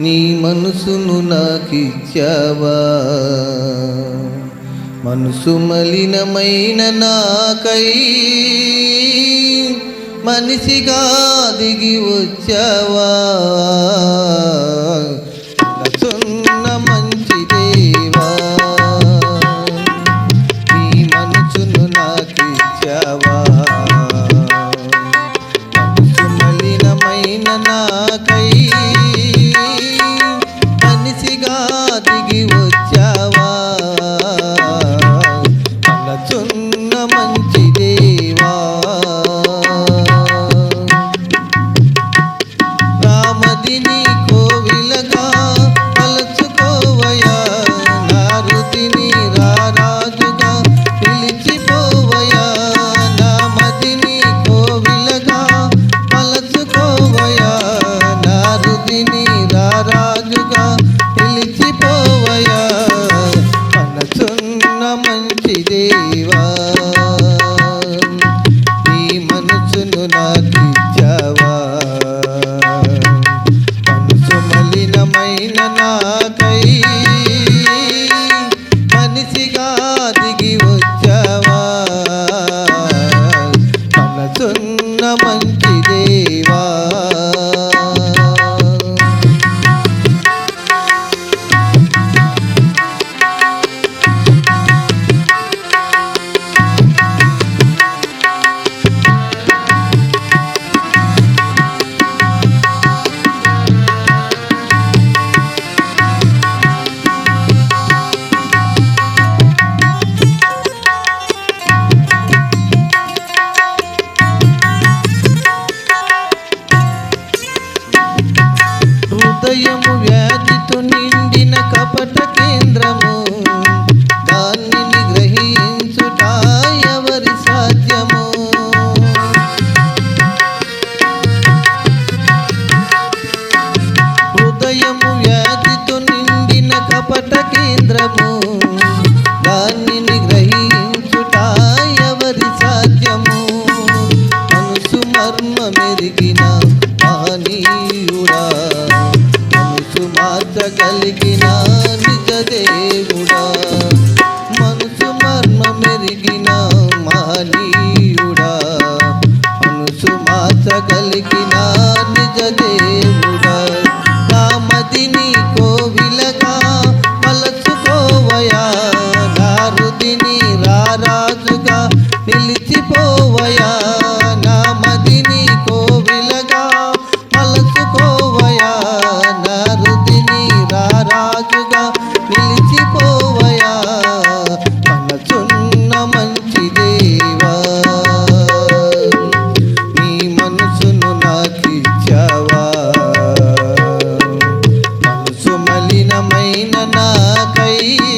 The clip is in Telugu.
నీ మనసును నాకిచ్చావా? మనసు మలినమైన నాకై మనిషిగా దిగి వచ్చావా? నచ్చున్న మంచి దేవా నీ మనసును నాకిచ్చావా? మనసు మలినమైన నాకై దేవా నీ మనసును నాకిచ్చావా? మనసు మలినమైన నాకై మనిషిగా దిగి వచ్చావా? మనసున్న మంచి హృదయము వ్యాధితో నిండిన కపట కేంద్రము దాన్ని గ్రహించుట మార్చగలిగిన నిజ దేవుడా మనసు మర్మ మెరిగిన మహనీయుడా. మనసు మార్చగలిగిన నిజ దేవుడా dia.